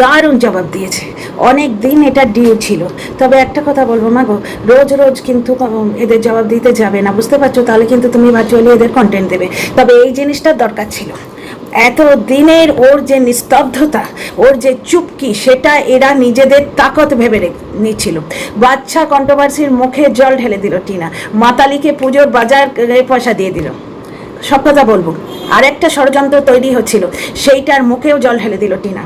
দারুণ জবাব দিয়েছে। অনেক দিন এটা ডিউ ছিল। তবে একটা কথা বলব মাগো রোজ রোজ কিন্তু এদের জবাব দিতে যাবে না, বুঝতে পারছ? তাহলে কিন্তু তুমি ভার্চুয়ালি এদের কন্টেন্ট দেবে। তবে এই জিনিসটার দরকার ছিল। এত দিনের ওর যে নিস্তব্ধতা, ওর যে চুপকি, সেটা এরা নিজেদের তাকত ভেবে নিচ্ছিল। বাচ্চা কন্ট্রোভার্সির মুখে জল ঢেলে দিল টিনা। মাতালিকে পুজোর বাজার পয়সা দিয়ে দিল। সব কথা বলব। আরেকটা ষড়যন্ত্র তৈরি হচ্ছিল, সেইটার মুখেও জল ঢেলে দিল টিনা।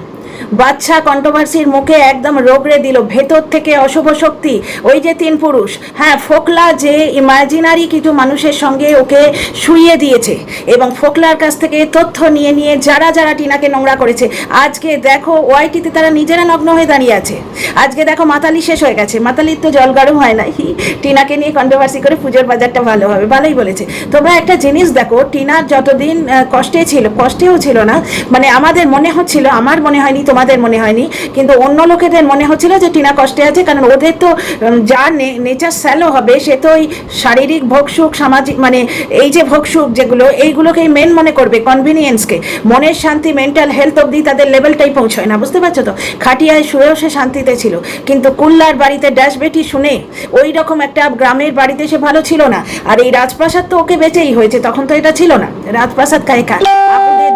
বাচ্চা কন্ট্রোভার্সির মুখে একদম রোগড়ে দিল ভেতর থেকে অশুভ শক্তি। ওই যে তিন পুরুষ। হ্যাঁ ফোকলা যে ইমাজিনারি কিছু মানুষের সঙ্গে ওকে শুইয়ে দিয়েছে এবং ফোকলার কাছ থেকে তথ্য নিয়ে নিয়ে যারা যারা টিনাকে নোংরা করেছে, আজকে দেখো ওয়াইটিতে তারা নিজেরা নগ্ন হয়ে দাঁড়িয়ে আছে। আজকে দেখো মাতালি শেষ হয়ে গেছে। মাতালির তো জল গরম হয় না টিনাকে নিয়ে কন্ট্রোভার্সি করে পুজোর বাজারটা ভালো হবে, ভালোই বলেছে। তোমরা একটা জিনিস দেখো, টিনার যতদিন কষ্টে ছিল, কষ্টেও ছিল না মানে আমাদের মনে হচ্ছিল, আমার মনে হয়নি তোমাদের মনে হয়নি। কিন্তু অন্য লোকেদের মনে হচ্ছিল যে টিনা কষ্টে আছে, কারণ ওদের তো যা নেচার স্যালো হবে, সে তো ওই শারীরিক ভোগসুখ সামাজিক মানে এই যে ভোগসুখ যেগুলো, এইগুলোকেই মেন মনে করবে কনভিনিয়েন্সকে মনের শান্তি মেন্টাল হেলথ অবধি তাদের লেভেলটাই পৌঁছয় না, বুঝতে পারছ তো? খাটিয়ায় শুয়েও সে শান্তিতে ছিল। কিন্তু কুল্লার বাড়িতে ড্যাশ বেটি শুনে, ওই রকম একটা গ্রামের বাড়িতে সে ভালো ছিল না। আর এই রাজপ্রাসাদ তো ওকে বেঁচেই হয়েছে, তখন তো এটা ছিল না। রাজপ্রাসাদ কায় কার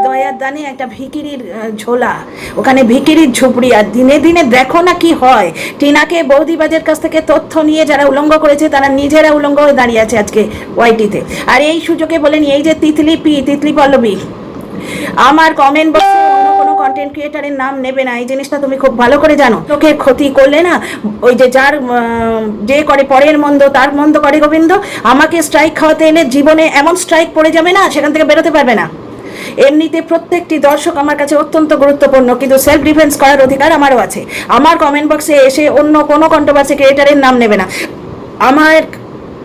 দয়ার দানে একটা ভিকিরির ঝোলা। ওখানে ভিকিরির ঝুপড়ি আর দিনে দিনে দেখো না কি হয়। টিনাকে বৌদিবাজের কাছ থেকে তথ্য নিয়ে যারা উলঙ্গ করেছে, তারা নিজেরা উলঙ্গ হয়ে দাঁড়িয়ে আছে আজকে ওয়াইটিতে। আর এই সুযোগে বলেন এই যে তিতলি পি তিতলি পল্লবী আমার কমেন্ট বক্সে কন্টেন্ট ক্রিয়েটারের নাম নেবে না। এই জিনিসটা তুমি খুব ভালো করে জানো। লোকের ক্ষতি করলে না, ওই যে যার যে করে পরের মন্দ, তার মন্দ করে গোবিন্দ, আমাকে স্ট্রাইক খাওয়াতে এলে জীবনে এমন স্ট্রাইক পড়ে যাবে না, সেখান থেকে বেরোতে পারবে না। এমনিতে প্রত্যেকটি দর্শক আমার কাছে অত্যন্ত গুরুত্বপূর্ণ, কিন্তু সেলফ ডিফেন্স করার অধিকার আমারও আছে। আমার কমেন্ট বক্সে এসে অন্য কোনো কন্ট্রোভার্সি ক্রিয়েটারের নাম নেবে না। আমার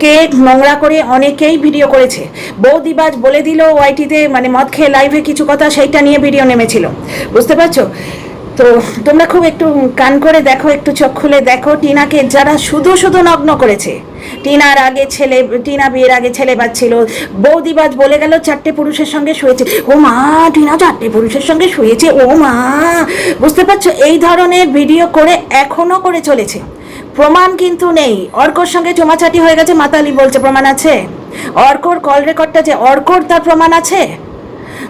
কে নোংরা করে অনেকেই ভিডিও করেছে। বৌদিবাজ বলে দিল, ওয়াইটিতে মানে মদ খেয়ে লাইভে কিছু কথা, সেইটা নিয়ে ভিডিও নেমেছিল। বুঝতে পারছ? তো তোমরা খুব একটু কান করে দেখো, একটু চোখ খুলে দেখো, টিনাকে যারা শুধু শুধু নগ্ন করেছে। টিনার আগে ছেলে, টিনা বিয়ের আগে ছেলে বাচ্ছিল বৌদিবাজ বলে গেল চারটে পুরুষের সঙ্গে শুয়েছে। ও মা, টিনা চারটে পুরুষের সঙ্গে শুয়েছে, ও মা। বুঝতে পারছ? এই ধরনের ভিডিও করে এখনও করে চলেছে। প্রমাণ কিন্তু নেই। অর্কর সঙ্গে চোমাচাটি হয়ে গেছে, মাতালি বলছে, প্রমাণ আছে? অর্কর কল রেকর্ডটা যে, অর্কর তার প্রমাণ আছে?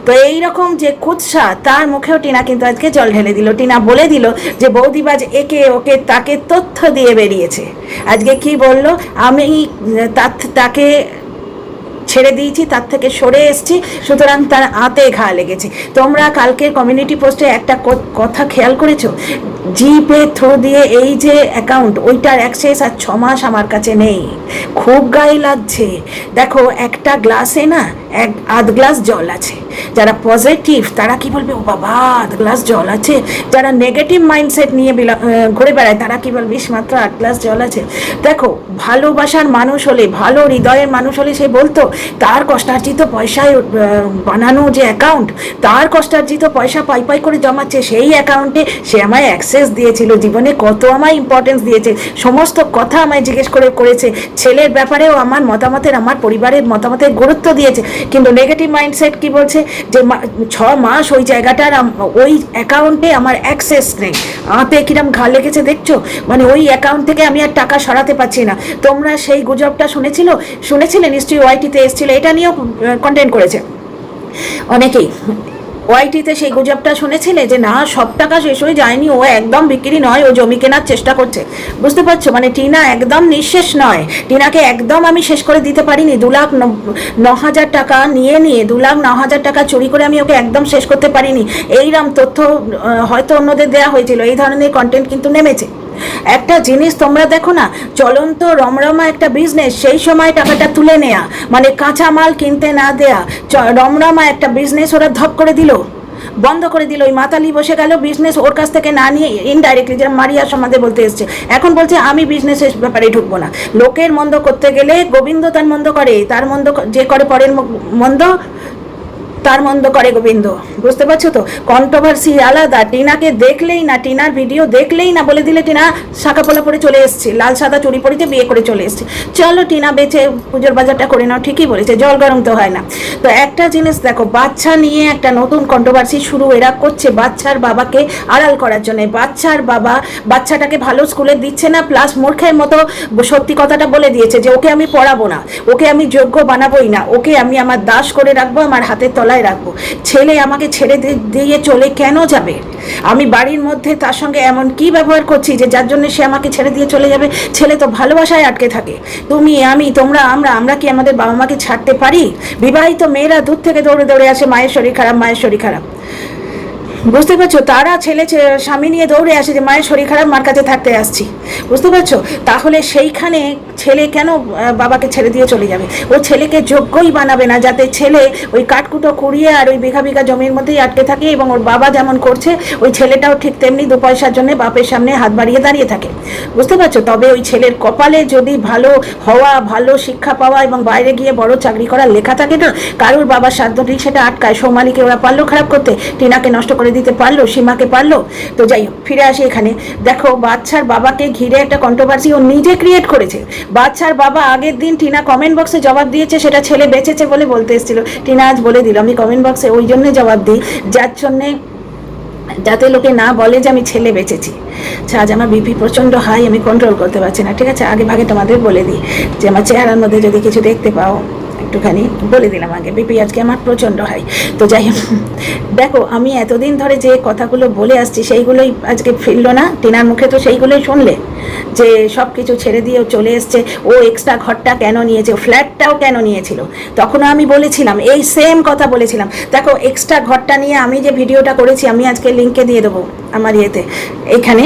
তো এই রকম যে কুৎসা তার মুখেও টিনা কিন্তু আজকে জল ঢেলে দিল। টিনা বলে দিল যে, বৌদিবাজ একে ওকে তাকে তথ্য দিয়ে বেরিয়েছে। আজকে কি বলল? আমি তাকে ছেড়ে দিয়েছি তার থেকে সরে এসেছি সুতরাং তার আতে ঘা লেগেছে। তোমরা কালকের কমিউনিটি পোস্টে একটা কথা খেয়াল করেছ? জিপে থ্রু দিয়ে এই যে অ্যাকাউন্ট ওইটার অ্যাক্সেস আর ছ মাস আমার কাছে নেই। খুব গায়ে লাগছে। দেখো একটা গ্লাসে না এক আধ গ্লাস জল আছে। যারা পজিটিভ তারা কি বলবে ও বাবা আধ গ্লাস জল আছে? যারা নেগেটিভ মাইন্ডসেট নিয়ে ঘুরে বেড়ায় তারা কি বলবে "ইস, মাত্র আট গ্লাস জল আছে? দেখো ভালোবাসার মানুষ হলে ভালো হৃদয়ের মানুষ হলে সে বলতো তার কষ্টার্জিত পয়সায় বানানো যে অ্যাকাউন্ট তার কষ্টার্জিত পয়সা পাই পাই করে জমাচ্ছে, সেই অ্যাকাউন্টে সে আমায় অ্যাক্সেস দিয়েছিল। জীবনে কত আমায় ইম্পর্টেন্স দিয়েছে, সমস্ত কথা আমায় জিজ্ঞেস করে করেছে। ছেলের ব্যাপারেও আমার মতামতের, আমার পরিবারের মতামতের গুরুত্ব দিয়েছে। কিন্তু নেগেটিভ মাইন্ডসেট কি বলছে? যে ছ মাস ওই জায়গাটার ওই অ্যাকাউন্টে আমার অ্যাক্সেস নেই। আতে কিরম ঘা লেগেছে দেখছ? মানে ওই অ্যাকাউন্ট থেকে আমি আর টাকা সরাতে পারছি না। তোমরা সেই গুজবটা শুনেছিল? শুনেছিলে নিশ্চয়ই ওয়াইটিতে এসেছিল, এটা নিয়েও কন্টেন্ট করেছে। অনেকেই। ওয়াইটিতে সেই গুজবটা শুনেছিলে যে, না, সব টাকা শেষ হয়ে যায়নি, ও একদম বিক্রি নয়, ও জমি কেনার চেষ্টা করছে। বুঝতে পারছ? মানে টিনা একদম নিঃশেষ নয়। টিনাকে একদম আমি শেষ করে দিতে পারিনি। দু লাখ ন- হাজার টাকা নিয়ে নিয়ে, দু লাখ ন হাজার টাকা চুরি করে আমি ওকে একদম শেষ করতে পারিনি। এইরকম তথ্য হয়তো অন্যদের দেওয়া হয়েছিল। এই ধরনের কন্টেন্ট কিন্তু নেমেছে। একটা জিনিস তোমরা দেখো না, চলন্ত রমরমা একটা বিজনেস সেই সময় টাকাটা তুলে নেয়া। মানে কাঁচা মাল কিনতে না দেয়া রমরমা একটা বিজনেস ওরা ধপ করে দিল। বন্ধ করে দিল, ওই মাতালি বসে গেল বিজনেস ওর কাছ থেকে না নিয়ে ইনডাইরেক্টলি যেমন মারিয়া সমাধে বলতে এসছে। এখন বলছে, আমি বিজনেসের ব্যাপারে ঢুকবো না। লোকের মন্দ করতে গেলে গোবিন্দ তার মন্দ করে, তার মন্দ যে করে পরের মন্দ তার মন্দ করে গোবিন্দ। বুঝতে পারছ তো? কন্ট্রোভার্সি আলাদা। টিনাকে দেখলেই না, টিনার ভিডিও দেখলেই না বলে দিলে টিনা শাখা পোলা পরে চলে এসছে। লাল সাদা চুরি পরেছে, বিয়ে করে চলে এসছে। চলো টিনা বেঁচে পুজোর বাজারটা করে নাও, ঠিকই বলেছে, জল গরম তো হয় না। তো একটা জিনিস দেখো, বাচ্চা নিয়ে একটা নতুন কন্ট্রোভার্সি শুরু এরা করছে বাচ্চার বাবাকে আড়াল করার জন্য। বাচ্চার বাবা বাচ্চাটাকে ভালো স্কুলে দিচ্ছে না প্লাস মূর্খের মতো সত্যি কথাটা বলে দিয়েছে যে, ওকে আমি পড়াবো না, ওকে আমি যোগ্য বানাবোই না, ওকে আমি আমার দাস করে রাখব, আমার হাতের তলায় রাখব। ছেলে আমাকে ছেড়ে দিয়ে চলে কেন যাবে? আমি বাড়ির মধ্যে তার সঙ্গে এমন কি ব্যবহার করছি যে যার জন্য সে আমাকে ছেড়ে দিয়ে চলে যাবে? ছেলে তো ভালোবাসায় আটকে থাকে। তুমি, আমি, তোমরা, আমরা আমরা কি আমাদের বাবা মাকে ছাড়তে পারি? বিবাহিত মেয়েরা দূর থেকে দৌড়ে দৌড়ে আসে, মায়ের শরীর খারাপ, মায়ের শরীর খারাপ। বুঝতে পারছ? তারা ছেলে স্বামী নিয়ে দৌড়ে আসে যে, মায়ের শরীর খারাপ, মার কাছে থাকতে আসছি। বুঝতে পারছ? তাহলে সেইখানে ছেলে কেন বাবাকে ছেড়ে দিয়ে চলে যাবে? ও ছেলেকে যোগ্যই বানাবে না, যাতে ছেলে ওই কাঠকুটো কুড়িয়ে আর ওই বিঘা বিঘা জমির মধ্যেই আটকে থাকে এবং ওর বাবা যেমন করছে, ওই ছেলেটাও ঠিক তেমনি দু পয়সার জন্য বাপের সামনে হাত বাড়িয়ে দাঁড়িয়ে থাকে। বুঝতে পারছ? তবে ওই ছেলের কপালে যদি ভালো হওয়া, ভালো শিক্ষা পাওয়া এবং বাইরে গিয়ে বড় চাকরি করার লেখা থাকে না, কারোর বাবার সাধ্য সেটা আটকায়। সোমালিকে ওরা পারল খারাপ করতে, টিনাকে নষ্ট করে দিতে পারল, সীমাকে পারল? তো যাই হোক, ফিরে আসি এখানে। দেখো বাচ্চার বাবাকে ঘিরে একটা কন্ট্রোভার্সি ও নিজে ক্রিয়েট করেছে। বাচ্চার বাবা আগের দিন টিনা কমেন্ট বক্সে জবাব দিয়েছে, সেটা ছেলে বেঁচেছে বলে বলতে এসেছিল। টিনা আজ বলে দিল, আমি কমেন্ট বক্সে ওই জন্য জবাব দিই, যার জন্যে যাতে লোকে না বলে যে আমি ছেলে বেঁচেছি। আচ্ছা আজ আমার বিপি প্রচণ্ড হাই আমি কন্ট্রোল করতে পারছি না, ঠিক আছে? আগে ভাগে তোমাদের বলে দিই যে, আমার চেহারার মধ্যে যদি কিছু দেখতে পাও একটুখানি বলে দিলাম আগে। বিপি, আজকে আমার প্রচণ্ড হাই। তো যাই হোক, দেখো, আমি এতদিন ধরে যে কথাগুলো বলে আসছি, সেইগুলোই আজকে ফিরলো না। টিনার মুখে তো সেইগুলোই শুনলে যে সব কিছু ছেড়ে দিয়ে ও চলে এসছে। ও এক্সট্রা ঘরটা কেন নিয়েছে? ফ্ল্যাটটাও কেন নিয়েছিল? তখনও আমি বলেছিলাম, এই সেম কথা বলেছিলাম। দেখো এক্সট্রা ঘরটা নিয়ে আমি যে ভিডিওটা করেছি, আমি আজকে লিঙ্কে দিয়ে দেবো। আমার ইয়েতে এইখানে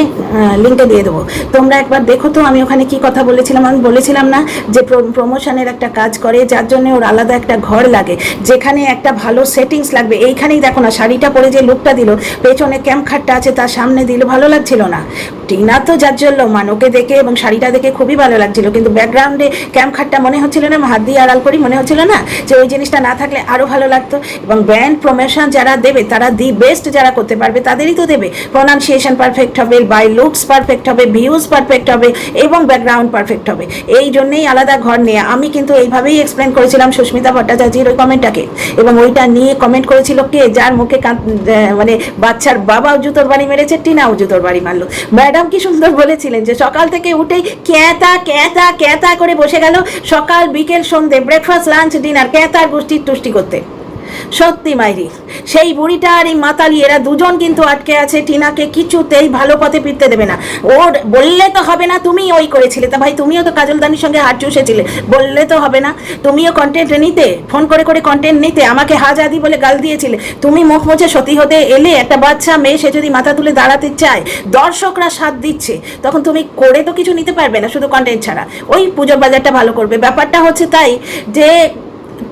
লিঙ্কে দিয়ে দেবো। তোমরা একবার দেখো তো আমি ওখানে কি কথা বলেছিলাম। আমি বলেছিলাম না যে প্রমোশনের একটা কাজ করে, যার জন্য ওর আলাদা একটা ঘর লাগে, যেখানে একটা ভালো সেটিংস লাগবে। এইখানেই দেখো না, শাড়িটা পরে যে লুকটা দিল, পেছনে ক্যাম্প খাটটা আছে, তার সামনে দিল ভালো লাগছিল না। টিনা তো যার জন্য মানকে দেখে এবং শাড়িটা দেখে খুবই ভালো লাগছিল, কিন্তু ব্যাকগ্রাউন্ডে ক্যাম্প খাটটা মনে হচ্ছিল না, হাত দিয়ে আড়াল করি মনে হচ্ছিল না যে ওই জিনিসটা না থাকলে আরও ভালো লাগতো। এবং ব্র্যান্ড প্রমোশন যারা দেবে, তারা দি বেস্ট যারা করতে পারবে, তাদেরই তো দেবে। প্রোনাউন্সিয়েশন পারফেক্ট হবে বাই লুকস পারফেক্ট হবে ভিউজ পারফেক্ট হবে এবং ব্যাকগ্রাউন্ড পারফেক্ট হবে। এই জন্যেই আলাদা ঘর নিয়ে। আমি কিন্তু এইভাবেই এক্সপ্লেন করেছিলাম সুস্মিতা ভট্টাচার্যের ওই কমেন্টটাকে এবং ওইটা নিয়ে কমেন্ট করেছিল কে? যার মুখে মানে বাচ্চার বাবাও জুতোর বাড়ি মেরেছে, টিনাও জুতোর বাড়ি মারলো। ম্যাডাম কি সুন্দর বলেছিলেন যে সকাল থেকে উঠেই ক্যাঁতা ক্যাঁতা ক্যাঁতা করে বসে গেল। সকাল, বিকেল, সন্ধে ব্রেকফাস্ট লাঞ্চ ডিনার ক্যাতার গোষ্ঠীর তুষ্টি করতে। সত্যি মাইরি, সেই বুড়িটা আর এই মাতালি, এরা দুজন কিন্তু আটকে আছে টিনাকে কিছুতেই ভালো পথে ফিরতে দেবে না। ওর বললে তো হবে না তুমি ওই করেছিলে। তা ভাই, তুমিও তো কাজলদানির সঙ্গে হাত চুষেছিলে। বললে তো হবে না। তুমিও কন্টেন্ট নিতে, ফোন করে করে কন্টেন্ট নিতে আমাকে হাজ আদি বলে গাল দিয়েছিলে। তুমি মুখ মুছে সতী হতে এলে একটা বাচ্চা মেয়ে, সে যদি মাথা তুলে দাঁড়াতে চায়, দর্শকরা সাথ দিচ্ছে। তখন তুমি করে তো কিছু নিতে পারবে না শুধু কন্টেন্ট ছাড়া। ওই পুজোর বাজারটা ভালো করবে। ব্যাপারটা হচ্ছে তাই যে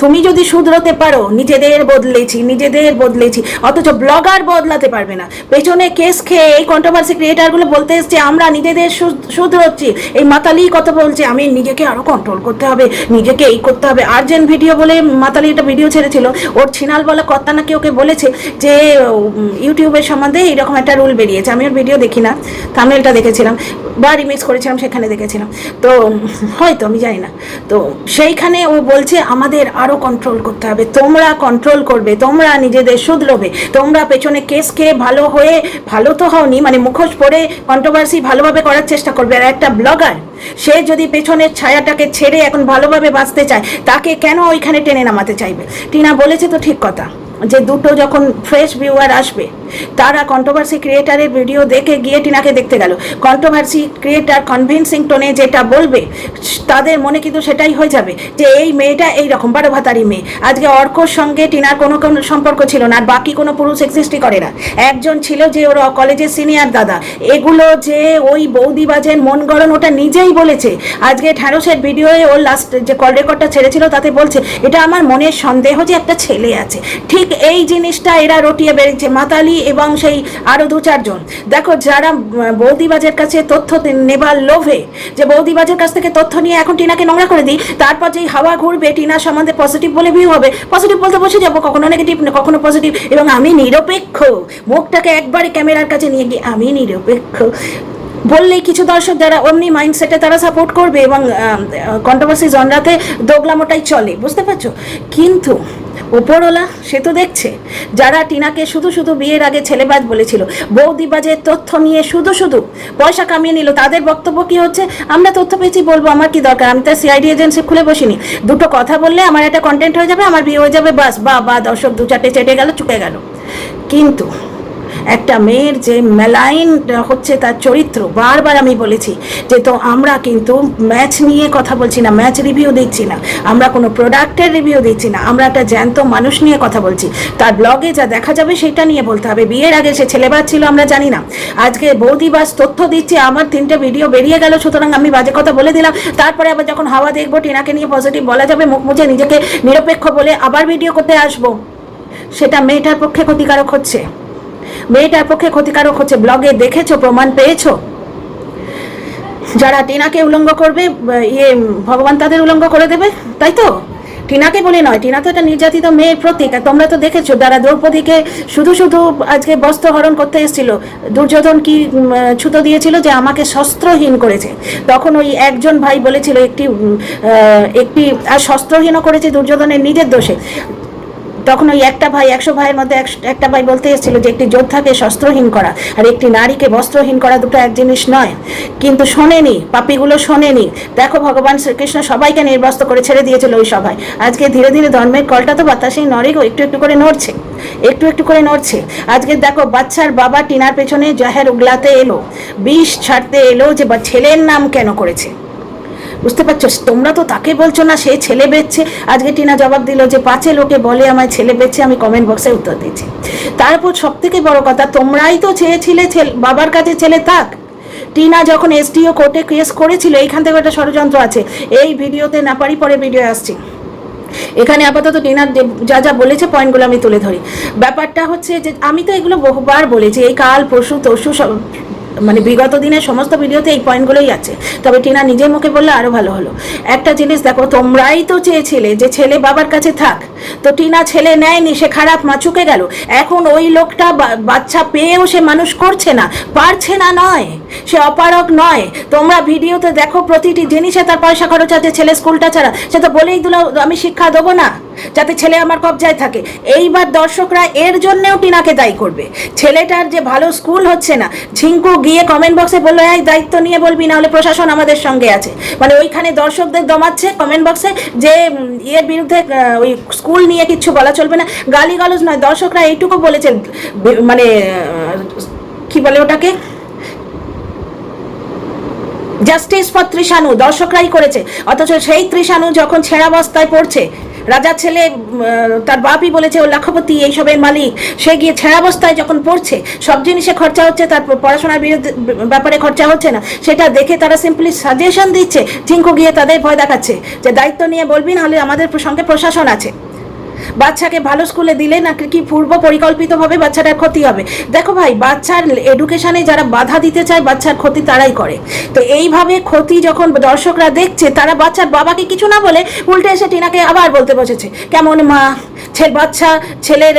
তুমি যদি শুধরোতে পারো, নিজেদের বদলেছি নিজেদের বদলেছি, অথচ ব্লগার বদলাতে পারবে না। পেছনে কেস খেয়ে এই কন্ট্রোভার্সি ক্রিয়েটারগুলো বলতে এসছে, আমরা নিজেদের শুধরোচ্ছি। এই মাতালি কথা বলছে, আমি নিজেকে আরও কন্ট্রোল করতে হবে, নিজেকে এই করতে হবে। আর্জেন্ট ভিডিও বলে মাতালি একটা ভিডিও ছেড়েছিল, ওর ছিনাল বলা কর্তা নাকি ওকে বলেছে যে ইউটিউবের সম্বন্ধে এইরকম একটা রুল বেরিয়েছে। আমি ওর ভিডিও দেখি না থামেলটা দেখেছিলাম বা রিমিক্স করেছিলাম, সেখানে দেখেছিলাম। তো, হয়তো, আমি জানি না। তো, সেইখানে ও বলছে, আমাদের আরও কন্ট্রোল করতে হবে। তোমরা কন্ট্রোল করবে, তোমরা নিজেদের শুধরবে। তোমরা পেছনে কেস খেয়ে ভালো হয়ে, ভালো তো হওনি মানে মুখোশ পরে কন্ট্রোভার্সি ভালোভাবে করার চেষ্টা করবে। আর একটা ব্লগার সে যদি পেছনের ছায়াটাকে ছেড়ে এখন ভালোভাবে বাঁচতে চায়, তাকে কেন ওইখানে টেনে নামাতে চাইবে? টিনা বলেছে তো ঠিক কথা। যে দুটো যখন ফ্রেশ ভিউয়ার আসবে, তারা কন্ট্রোভার্সি ক্রিয়েটারের ভিডিও দেখে গিয়ে টিনাকে দেখতে গেল। কন্ট্রোভার্সি ক্রিয়েটার কনভিনসিং টোনে যেটা বলবে, তাদের মনে কিন্তু সেটাই হয়ে যাবে যে এই মেয়েটা এই রকম বারো ভাতারি মেয়ে। আজকে অর্কর সঙ্গে টিনার কোনো কোনো সম্পর্ক ছিল না, আর বাকি কোনো পুরুষ এক্সিস্টই করে না। একজন ছিল যে ওর কলেজের সিনিয়র দাদা। এগুলো যে ওই বৌদিবাজের মন গড়ন, ওটা নিজেই বলেছে। আজকে ঢ্যাঁড়সের ভিডিওয়ে ওর লাস্ট যে কল রেকর্ডটা ছেড়েছিল, তাতে বলছে, এটা আমার মনের সন্দেহ যে একটা ছেলে আছে। ঠিক এই জিনিসটা এরা রটিয়ে বেড়েছে, মাতালি এবং সেই আরও দু চারজন। দেখো, যারা বৌদিবাজের কাছে তথ্য নেবার লোভে, যে বৌদিবাজের কাছ থেকে তথ্য নিয়ে এখন টিনাকে নোংরা করে দিই, তারপর যেই হাওয়া ঘুরবে, টিনা সম্বন্ধে পজিটিভ বলে ভিউ হবে। পজিটিভ বলতে বসে যাব, কখনো নেগেটিভ কখনো পজিটিভ এবং আমি নিরপেক্ষ। মুখটাকে একবারে ক্যামেরার কাছে নিয়ে গিয়ে আমি নিরপেক্ষ। বললেই কিছু দর্শক যারা অমনি মাইন্ডসেটে তারা সাপোর্ট করবে এবং কন্ট্রোভার্সি জনরাতে দোগলামোটাই চলে, বুঝতে পারছ? কিন্তু ওপরওয়ালা সে তো দেখছে। যারা টিনাকে শুধু শুধু বিয়ের আগে ছেলেবাজ বলেছিল বৌদিবাজের তথ্য নিয়ে শুধু শুধু পয়সা কামিয়ে নিল, তাদের বক্তব্য কি হচ্ছে? আমরা তথ্য পেয়েছি, বলব আমার কি দরকার? আমি তো সিআইডি এজেন্সি খুলে বসিনি। দুটো কথা বললে আমার একটা কন্টেন্ট হয়ে যাবে, আমার বিয়ে হয়ে যাবে, বাস বা বা দর্শক দু চারটে চেটে গেল, চুকে গেল। কিন্তু একটা মেয়ের যে মেলাইন হচ্ছে তার চরিত্র, বারবার আমি বলেছি যে তো আমরা কিন্তু ম্যাচ নিয়ে কথা বলছি না ম্যাচ রিভিউ দিচ্ছি না, আমরা কোনো প্রোডাক্টের রিভিউ দিচ্ছি না, আমরা একটা জ্যান্ত মানুষ নিয়ে কথা বলছি। তার ব্লগে যা দেখা যাবে সেটা নিয়ে বলতে হবে। বিয়ের আগে সে ছেলেবাজ ছিল, আমরা জানি না। আজকে বৌদিবাস তথ্য দিচ্ছে, আমার তিনটে ভিডিও বেরিয়ে গেল, সুতরাং আমি বাজে কথা বলে দিলাম। তারপরে আবার যখন হাওয়া দেখব, টিনাকে নিয়ে পজিটিভ বলা যাবে, মুখ মুছে নিজেকে নিরপেক্ষ বলে আবার ভিডিও করতে আসব। সেটা মেয়েটার পক্ষে ক্ষতিকারক হচ্ছে। মেয়েটার পক্ষে ক্ষতিকারক হচ্ছে ব্লগে দেখেছ, প্রমাণ পেয়েছ? যারা টিনাকে উলঙ্গ করবে ইয়ে ভগবান তাদের উলঙ্গ করে দেবে, তাই তো? টিনাকে বলে নয়, টিনা তো একটা নির্যাতিত মেয়ের প্রতীক তোমরা তো দেখেছ যারা দ্রৌপদীকে শুধু শুধু আজকে বস্ত্র হরণ করতে এসেছিল, দুর্যোধন কি ছুতো দিয়েছিল যে আমাকে শস্ত্রহীন করেছে? তখন ওই একজন ভাই বলেছিল একটি একটি, আর শস্ত্রহীনও করেছে দুর্যোধনের নিজের দোষে। তখন ওই একটা ভাই, একশো ভাইয়ের মধ্যে একটা ভাই বলতে এসেছিল যে একটি যোদ্ধাকে শস্ত্রহীন করা আর একটি নারীকে বস্ত্রহীন করা দুটো এক জিনিস নয়। কিন্তু শোনেনি, পাপিগুলো শোনেনি। দেখো ভগবান শ্রীকৃষ্ণ সবাইকে নির্বস্ত করে ছেড়ে দিয়েছিল ওই সভায়। আজকে ধীরে ধীরে ধর্মের কলটা তো বাতাসেই নড়ে গো একটু একটু করে নড়ছে, একটু একটু করে নড়ছে। আজকে দেখো বাচ্চার বাবা টিনার পেছনে জাহের উগলাতে এলো, বিষ ছাড়তে এলো যে ছেলের নাম কেন করেছে? বুঝতে পারছ? তোমরা তো তাকে বলছো না, সে ছেলে বেচছে। আজকে টিনা জবাব দিল যে, পাঁচে লোকে বলে আমায় ছেলে বেচছে, আমি কমেন্ট বক্সে উত্তর দিচ্ছি তারপর সব থেকে বড় কথা, তোমরাই তো চেয়েছিলে ছেলে- বাবার কাছে ছেলে থাক। টিনা যখন এসডিও কোর্টে কেস করেছিল, এইখান থেকে একটা ষড়যন্ত্র আছে। এই ভিডিওতে না, পারি পরে ভিডিও আসছে। এখানে আপাতত টিনার যা যা বলেছে পয়েন্টগুলো আমি তুলে ধরি। ব্যাপারটা হচ্ছে যে, আমি তো এগুলো বহুবার বলেছি, এই কাল, পরশু, তরশু, সব মানে বিগত দিনের সমস্ত ভিডিওতে এই পয়েন্টগুলোই আছে। তবে টিনা নিজের মুখে বললে আরও ভালো হলো। একটা জিনিস দেখো, তোমরাই তো চেয়েছিলে যে ছেলে বাবার কাছে থাক। তো টিনা ছেলে নেয়নি, সে খারাপ মা চুকে গেল। এখন ওই লোকটা বাচ্চা পেয়েও সে মানুষ করছে না, পারছে না নয়। সে অপারক নয়। তোমরা ভিডিওতে দেখো প্রতিটি জিনিসে তার পয়সা খরচ আছে, ছেলে স্কুলটা ছাড়া। সে তো বলেই দিল, আমি শিক্ষা দেবো না, যাতে ছেলে আমার কবজায় থাকে। এইবার দর্শকরা এর জন্যেও টিনাকে দায়ী করবে। ছেলেটার যে ভালো স্কুল হচ্ছে না, ঝিঙ্কু গিয়ে কমেন্ট বক্সে বলল, এই দায়িত্ব নিয়ে বলবি না হলে প্রশাসন আমাদের সঙ্গে আছে। মানে ওইখানে দর্শকদের দমাচ্ছে কমেন্ট বক্সে যে ইয়ের বিরুদ্ধে ওই স্কুল নিয়ে কিচ্ছু বলা চলবে না। গালিগালজ নয়, দর্শকরা এইটুকু বলেছেন, বে- মানে কি বলে ওটাকে? জাস্টিস ফর ত্রিশানু দর্শকরাই করেছে। অথচ সেই ত্রিশানু যখন ছেঁড়া বস্তায় পড়ছে রাজার ছেলে তার বাপই বলেছে, ও লাখপতি এইসবের মালিক। সে গিয়ে ছায়াবস্থায় যখন পড়ছে, সব জিনিসে খরচা হচ্ছে, তার পড়াশোনার বিরুদ্ধে, ব্যাপারে খরচা হচ্ছে না। সেটা দেখে তারা সিম্পলি সাজেশন দিচ্ছে। চিঙ্কু গিয়ে তাদের ভয় দেখাচ্ছে যে, দায়িত্ব নিয়ে বলবি, নাহলে আমাদের সঙ্গে প্রশাসন আছে। বাচ্চাকে ভালো স্কুলে দিলে না কি পূর্ব পরিকল্পিতভাবে বাচ্চাটার ক্ষতি হবে? দেখো ভাই, বাচ্চার এডুকেশনে যারা বাধা দিতে চায়, বাচ্চার ক্ষতি তারাই করে। তো এইভাবে ক্ষতি যখন দর্শকরা দেখছে, তারা বাচ্চার বাবাকে কিছু না বলে উল্টে এসে টিনাকে আবার বলতে বসেছে, কেমন মা? ছেলে বাচ্চা, ছেলের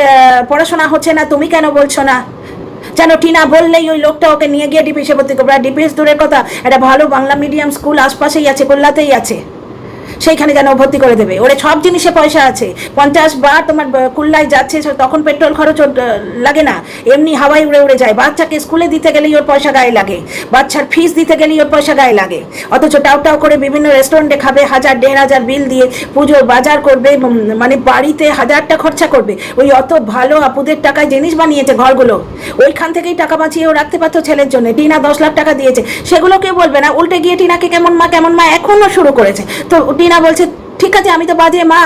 পড়াশোনা হচ্ছে না, তুমি কেন বলছো না? যেন টিনা বললেই ওই লোকটা ওকে নিয়ে গিয়ে ডিপিএসে ভর্তি করবে। আর ডিপিএস দূরের কথা, একটা ভালো বাংলা মিডিয়াম স্কুল আশপাশেই আছে কল্যাতেই আছে। সেইখানে যেন ভর্তি করে দেবে। ওরে সব জিনিসে পয়সা আছে। পঞ্চাশ বার তোমার কুল্লায় যাচ্ছে তখন পেট্রোল খরচ লাগে না। এমনি হাওয়ায় উড়ে উড়ে যায়। বাচ্চাকে স্কুলে দিতে গেলেই ওর পয়সা গায়ে লাগে। বাচ্চার ফিস দিতে গেলেই ওর পয়সা গায়ে লাগে। অথচ টাও টাও করে বিভিন্ন রেস্টুরেন্টে খাবে, হাজার, দেড় হাজার বিল দিয়ে পুজোর বাজার করবে মানে বাড়িতে হাজারটা খরচা করবে। ওই অত ভালো আপুদের টাকায় জিনিস বানিয়েছে ঘরগুলো। ওইখান থেকেই টাকা বাঁচিয়েও রাখতে পারতো ছেলের জন্য। টিনা দশ লাখ টাকা দিয়েছে। সেগুলো কেউ বলবে না। উল্টে গিয়ে টিনাকে কেমন মা কেমন মা এখনও শুরু করেছে। তো টিনা বলছে, ঠিক আছে, আমি তো বাজে মা।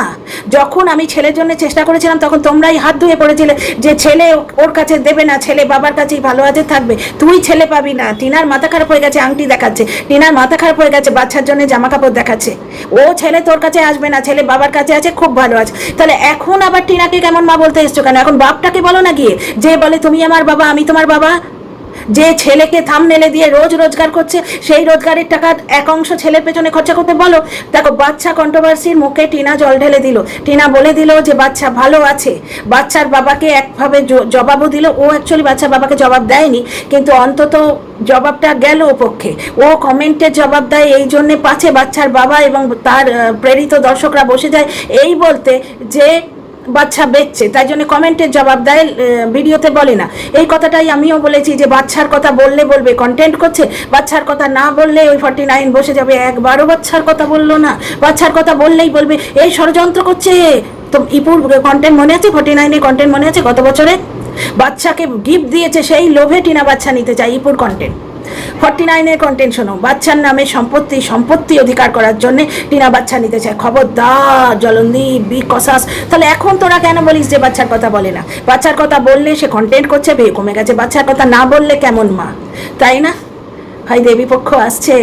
যখন আমি ছেলের জন্য চেষ্টা করেছিলাম, তখন তোমরাই হাত ধুয়ে পড়েছিলে যে ছেলে ওর কাছে দেবে না, ছেলে বাবার কাছেই ভালো আছে থাকবে। তুই ছেলে পাবি না। টিনার মাথা খারাপ হয়ে গেছে, আংটি দেখাচ্ছে। টিনার মাথা খারাপ হয়ে গেছে, বাচ্চার জন্য জামা কাপড় দেখাচ্ছে। ও ছেলে তোর কাছে আসবে না, ছেলে বাবার কাছে আছে, খুব ভালো আছে। তাহলে এখন আবার টিনাকে কেমন মা বলতে এসছো কেন? এখন বাপটাকে বলো না গিয়ে, যে বলে, তুমি আমার বাবা, আমি তোমার বাবা। যে ছেলেকে থামনেলে দিয়ে রোজ রোজগার করছে, সেই রোজগারের টাকা এক অংশ ছেলের পেছনে খরচা করতে বলো। দেখো, বাচ্চা কন্ট্রোভার্সির মুখে টিনা জল ঢেলে দিল। টিনা বলে দিল যে, বাচ্চা ভালো আছে। বাচ্চার বাবাকে একভাবে জবাবও দিল। ও অ্যাকচুয়ালি বাচ্চার বাবাকে জবাব দেয়নি, কিন্তু অন্তত জবাবটা গেল ও পক্ষে। ও কমেন্টের জবাব দেয়, এই জন্যে পাছে বাচ্চার বাবা এবং তার প্রেরিত দর্শকরা বসে যায়। এই বলতে যে বাচ্চা বেচছে, তাই জন্য কমেন্টের জবাব দেয় ভিডিওতে বলে না। এই কথাটাই আমিও বলেছি যে বাচ্চার কথা বললে বলবে কন্টেন্ট করছে, বাচ্চার কথা না বললে ওই ফর্টি নাইন বসে যাবে, একবারও বাচ্চার কথা বলল না। বাচ্চার কথা বললেই বলবে, এই ষড়যন্ত্র করছে তো ইপুর কন্টেন্ট মনে আছে? ফর্টি নাইনের কন্টেন্ট মনে আছে? গত বছরে? বাচ্চাকে গিফট দিয়েছে সেই লোভে টিনা বাচ্চা নিতে চায় ইপুর কন্টেন্ট ফর্টি নাইনের কন্টেন্ট শোনো। বাচ্চার নামে সম্পত্তি সম্পত্তি অধিকার করার জন্য টিনা বাচ্চা নিতে চায়। খবরদার জলন্দি বি কসাস তাহলে এখন তোরা কেন বলিস যে বাচ্চার কথা বলে না? বাচ্চার কথা বললে সে কন্টেন্ট করছে বে কমে গেছে। বাচ্চার কথা না বললে কেমন মা? তাই না? ভাই দেবী পক্ষ আসছে।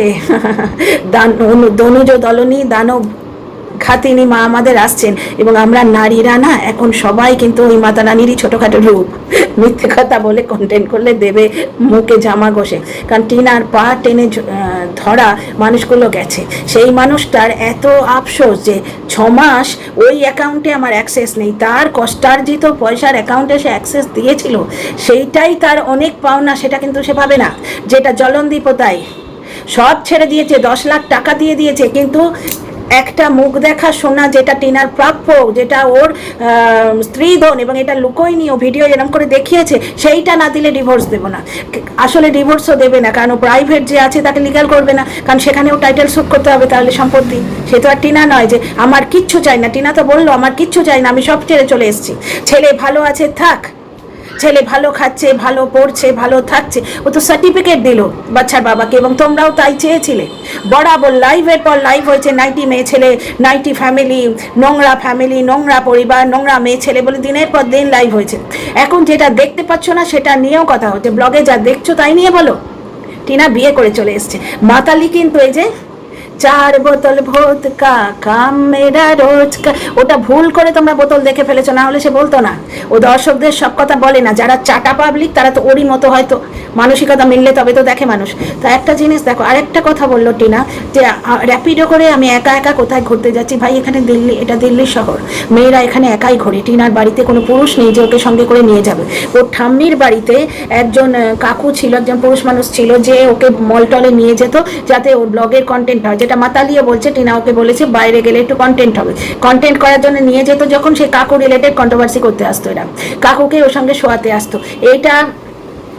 দান দনুজ দলনী, দানব ঘাতিনি মা আমাদের আসছেন এবং আমরা নারীরা না, এখন সবাই কিন্তু ওই মাতা রানীরই ছোটোখাটো রূপ। মিথ্যে কথা বলে কন্টেন্ট করলে দেবে, মুখে জামা ঘষে। কারণ টিনার পা টেনে ধরা মানুষগুলো গেছে। সেই মানুষটার এত আফসোস যে ছ মাস ওই অ্যাকাউন্টে আমার অ্যাক্সেস নেই। তার কষ্টার্জিত পয়সার অ্যাকাউন্টে সে অ্যাক্সেস দিয়েছিল, সেইটাই তার অনেক পাওনা, সেটা কিন্তু সে ভাবে না। যেটা জলন্দীপ তাই। সব ছেড়ে দিয়েছে, দশ লাখ টাকা দিয়ে দিয়েছে, কিন্তু একটা মুখ দেখা শোনা যেটা টিনার প্রাপ্য, যেটা ওর স্ত্রীধন এবং এটা লুকোয়নি, ও ভিডিও এরকম করে দেখিয়েছে, সেইটা না দিলে ডিভোর্স দেবো না। আসলে ডিভোর্সও দেবে না, কারণ প্রাইভেট যে আছে তাকে লিগাল করবে না, কারণ সেখানেও টাইটেল সুট করতে হবে তাহলে সম্পত্তি। সে তো আর টিনা নয় যে, আমার কিচ্ছু চাই না। টিনা তো বলল, আমার কিচ্ছু চাই না, আমি সব ছেড়ে চলে এসেছি। ছেলে ভালো আছে, থাক। ছেলে ভালো খাচ্ছে, ভালো পড়ছে, ভালো থাকছে, ও তো সার্টিফিকেট দিল বাচ্চার বাবাকে এবং তোমরাও তাই চেয়েছিলে। বরাবর লাইভের পর লাইভ হয়েছে নাইটি মেয়ে ছেলে নাইটি ফ্যামিলি নোংরা ফ্যামিলি নোংরা পরিবার, নোংরা মেয়ে ছেলে বলে দিনের পর দিন লাইভ হয়েছে। এখন যেটা দেখতে পাচ্ছ না সেটা নিয়েও কথা হচ্ছে। ব্লগে যা দেখছ তাই নিয়ে বলো। টিনা বিয়ে করে চলে এসছে। মাতালি কিন্তু এই যে চার বোতল ভোদকা কাম মেরা রোজকা। ওটা ভুল করে তোমরা বোতল দেখে ফেলেছো, না হলে সে বলতো না। ও দর্শকদের সব কথা বলে না, যারা চাটা পাবলিক তারা তো ওরই মতো হয়তো মানসিকতা মিললে তবে তো দেখে মানুষ। তা একটা জিনিস দেখো, আরেকটা কথা বলল টিনা, যে র্যাপিডো করে আমি একা একা কোথায় ঘুরতে যাচ্ছি? ভাই, এখানে দিল্লি, এটা দিল্লির শহর। মেয়েরা এখানে একাই ঘোরে। টিনার বাড়িতে কোনো পুরুষ নেই যে ওকে সঙ্গে করে নিয়ে যাবে। ওর ঠাম্মির বাড়িতে একজন কাকু ছিল, একজন পুরুষ মানুষ ছিল যে ওকে মলটলে নিয়ে যেত, যাতে ওর ব্লগের কন্টেন্ট হয় যেটা মাতালিয়ে বলছে, টিনা ওকে বলেছে, বাইরে গেলে একটু কন্টেন্ট হবে। কন্টেন্ট করার জন্য নিয়ে যেত যখন সেই কাকু রিলেটেড কন্ট্রোভার্সি করতে আসতো এরা। কাকুকে ওর সঙ্গে শোয়াতে আসতো। এইটা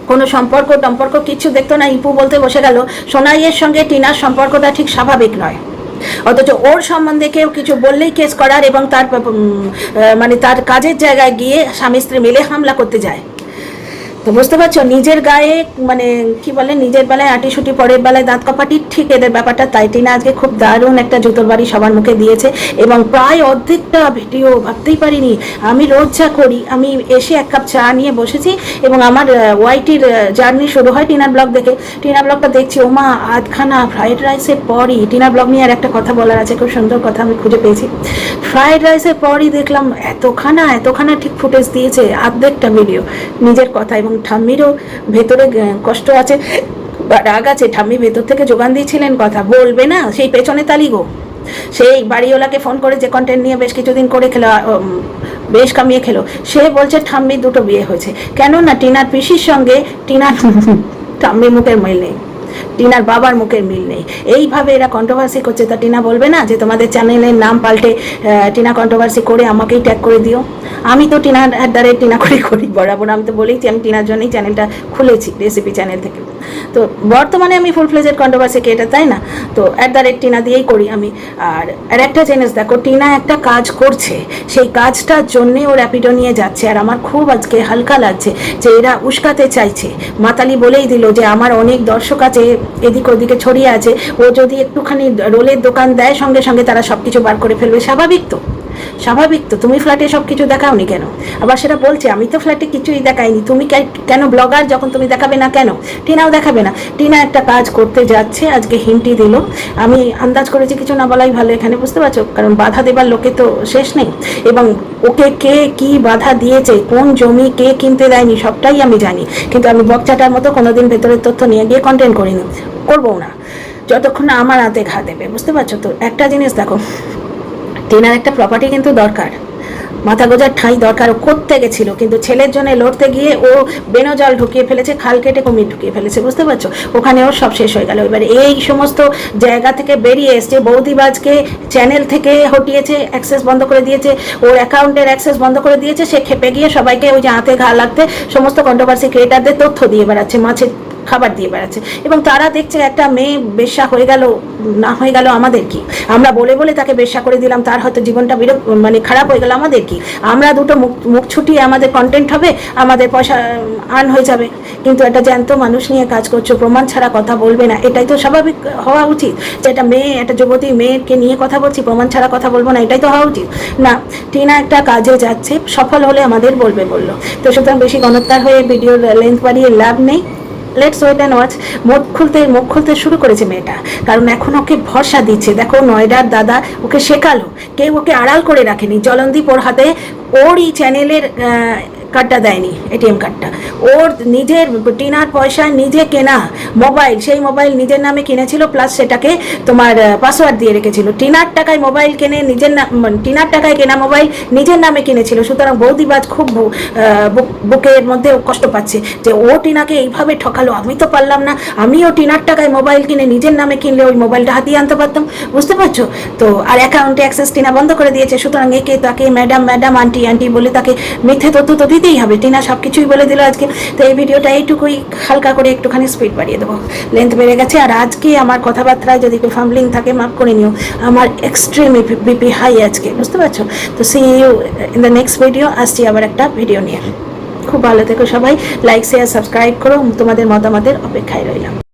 কোনো সম্পর্ক টম্পর্ক কিছু দেখতো না, ইপু বলতে বসে গেল, সোনাইয়ের সঙ্গে টিনার সম্পর্কটা ঠিক স্বাভাবিক নয়। অথচ ওর সম্বন্ধে কেউ কিছু বললেই কেস করার এবং তার মানে তার কাজের জায়গায় গিয়ে স্বামী স্ত্রী মিলে হামলা করতে যায়। তো বুঝতে পারছ, নিজের গায়ে মানে কি বলে, নিজের বেলায় আটি সুটি পরের বেলায় দাঁত কপাটি, ঠিক এদের ব্যাপারটা তাই। টিনা আজকে খুব দারুণ একটা জুতোর বাড়ি সবার মুখে দিয়েছে এবং প্রায় অর্ধেকটা ভিডিও ভাবতেই পারিনি। আমি রোজ যা করি, আমি এসে এক কাপ চা নিয়ে বসেছি এবং আমার ওয়াইটির জার্নি শুরু হয় টিনার ব্লগ দেখে। টিনার ব্লগটা দেখছি, ওমা, আধখানা ফ্রাইড রাইসের পরই। টিনার ব্লগ নিয়ে আর একটা কথা বলার আছে, খুব সুন্দর কথা আমি খুঁজে পেয়েছি। ফ্রাইড রাইসের পরই দেখলাম, এতখানা এতখানা ঠিক ফুটেজ দিয়েছে আর্ধেকটা ভিডিও নিজের কথা এবং ঠাম্মিরও ভেতরে কষ্ট আছে রাগ আছে, ঠাম্মি ভেতর থেকে যোগান দিয়েছিলেন কথা, বলবে না, সেই পেছনে তালি গো। সেই বাড়িওয়ালাকে ফোন করে যে কন্টেন্ট নিয়ে বেশ কিছুদিন করে খেলো বেশ কামিয়ে খেলো, সে বলছে ঠাম্মির দুটো বিয়ে হয়েছে। কেন না টিনার পিসির সঙ্গে টিনার ঠাম্মি মুখের মিল নেই। টিনার বাবার মুখের মিল নেই। এইভাবে এরা কন্ট্রোভার্সি করছে, তা টিনা বলবে না যে তোমাদের চ্যানেলের নাম পাল্টে টিনা কন্ট্রোভার্সি করে আমাকেই ট্যাগ করে দিও। আমি তো টিনার অ্যাট দ্য রেট টিনা করে করি, বরাবর। আমি তো বলেইছি, আমি টিনার জন্যই চ্যানেলটা খুলেছি রেসিপি চ্যানেল থেকে। তো বর্তমানে আমি ফুল ফ্লেজের কন্ট্রোভার্সিকে এটা তাই না? তো অ্যাট দ্য রেট টিনা দিয়েই করি আমি। আর আর একটা জিনিস, দেখো, টিনা একটা কাজ করছে। সেই কাজটার জন্যে ও র্যাপিডো নিয়ে যাচ্ছে। আর আমার খুব আজকে হালকা লাগছে যে এরা উস্কাতে চাইছে। মাতালি বলেই দিল যে আমার অনেক দর্শক আছে এদিক ওদিকে ছড়িয়ে আছে। ও যদি একটুখানি রোলের দোকান দেয়, সঙ্গে সঙ্গে তারা সব কিছু বার করে ফেলবে। স্বাভাবিক তো? স্বাভাবিক তো, তুমি ফ্ল্যাটে সব কিছু দেখাওনি কেন? আবার সেটা বলছে, আমি তো ফ্ল্যাটে কিছুই দেখাইনি, তুমি কেন ব্লগার যখন তুমি দেখাবে না কেন? টিনাও দেখাবে না। টিনা একটা কাজ করতে যাচ্ছে, আজকে হিন্টি দিল। আমি আন্দাজ করেছি কিছু না বলাই ভালো এখানে, বুঝতে পারছ? কারণ বাধা দেবার লোকে তো শেষ নেই। এবং ওকে কে কি বাধা দিয়েছে, কোন জমি কে কিনতে দেয়নি, সবটাই আমি জানি। কিন্তু আমি বকচাটার মতো কোনোদিন ভেতরের তথ্য নিয়ে গিয়ে কন্টেন্ট করিনি। করব না। যতক্ষণ আমার হাতে ঘা দেবে, বুঝতে পারছ? তো একটা জিনিস দেখো টিনার একটা প্রপার্টি কিন্তু দরকার। মাথা গোজার ঠাঁই দরকার করতে গেছিল, কিন্তু ছেলের জন্য লড়তে গিয়ে ও বেনজল ঢুকিয়ে ফেলেছে, খাল কেটে কুমির ঢুকিয়ে ফেলেছে, বুঝতে পারছ? ওখানে ওর সব শেষ হয়ে গেল। এবার এই সমস্ত জায়গা থেকে বেরিয়ে এসছে, বৌদিবাজকে চ্যানেল থেকে হটিয়েছে অ্যাক্সেস বন্ধ করে দিয়েছে, ওর অ্যাকাউন্টের অ্যাক্সেস বন্ধ করে দিয়েছে, সে খেপে গিয়ে সবাইকে ওই যে হাতে ঘা লাগতে, সমস্ত কন্ট্রোভার্সি ক্রিয়েটারদের তথ্য দিয়ে বেড়াচ্ছে, মাছের খাবার দিয়ে বেড়াচ্ছে। এবং তারা দেখছে একটা মেয়ে বেশ্যা হয়ে গেল, না হয়ে গেল আমাদের কি? আমরা বলে বলে তাকে বেশ্যা করে দিলাম, তার হয়তো জীবনটা বিরক মানে খারাপ হয়ে গেল আমাদের কি? আমরা দুটো মুখ মুখ ছুটিয়ে আমাদের কন্টেন্ট হবে, আমাদের পয়সা আর্ন হয়ে যাবে। কিন্তু একটা জ্যান্ত মানুষ নিয়ে কাজ করছ, প্রমাণ ছাড়া কথা বলবে না, এটাই তো স্বাভাবিক হওয়া উচিত। যে একটা মেয়ে, একটা যুবতী মেয়েকে নিয়ে কথা বলছি, প্রমাণ ছাড়া কথা বলব না, এটাই তো হওয়া উচিত। না, টিনা একটা কাজে যাচ্ছে, সফল হলে আমাদের বলবে বলল। তো সুতরাং বেশি গণত্যার হয়ে ভিডিওর লেন্থ বাড়িয়ে লাভ নেই। লেটস ওয়েট অ্যান্ড ওয়াচ মুখ খুলতে মুখ খুলতে শুরু করেছে মেয়েটা। কারণ এখন ওকে ভরসা দিচ্ছে। দেখো, নয়ডার দাদা ওকে শেখালো। কেউ ওকে আড়াল করে রাখেনি। জলন্দীপ ওর হাতে ওরই চ্যানেলের কার্ডটা দেয়নি এটিএম কার্ডটা ওর নিজের টিনার পয়সায় নিজে কেনা মোবাইল সেই মোবাইল নিজের নামে কিনেছিল প্লাস সেটাকে তোমার পাসওয়ার্ড দিয়ে রেখেছিল। টিনার টাকায় মোবাইল কিনে, নিজের নাম টিনার টাকায় কেনা মোবাইল নিজের নামে কিনেছিল। সুতরাং বৌদিবাজ খুব বুকের মধ্যে কষ্ট পাচ্ছে যে ও টিনাকে এইভাবে ঠকালো, আমি তো পারলাম না। আমিও টিনার টাকায় মোবাইল কিনে নিজের নামে কিনলে ওই মোবাইলটা হাতিয়ে আনতে পারতাম। বুঝতে পারছ? তো, আর অ্যাকাউন্টে অ্যাক্সেস টিনা বন্ধ করে দিয়েছে। সুতরাং একে তাকে ম্যাডাম ম্যাডাম আন্টি আন্টি বলে তাকে মিথ্যে তথ্য তো দিতেই হবে। টিনা সব কিছুই বলে দিল আজকে। তো এই ভিডিওটা এইটুকুই। হালকা করে একটুখানি স্পিড বাড়িয়ে দেবো। লেন্থ বেড়ে গেছে। আর আজকে আমার কথাবার্তায় যদি কেউ ফাম্বলিং থাকে মাফ করে নিও। আমার এক্সট্রিম বিপি হাই আজকে, বুঝতে পারছ? তো see you in the next video আসছি আবার একটা ভিডিও নিয়ে। খুব ভালো থেকো সবাই। লাইক শেয়ার সাবস্ক্রাইব করো। তোমাদের মতামতের অপেক্ষায় রইলাম।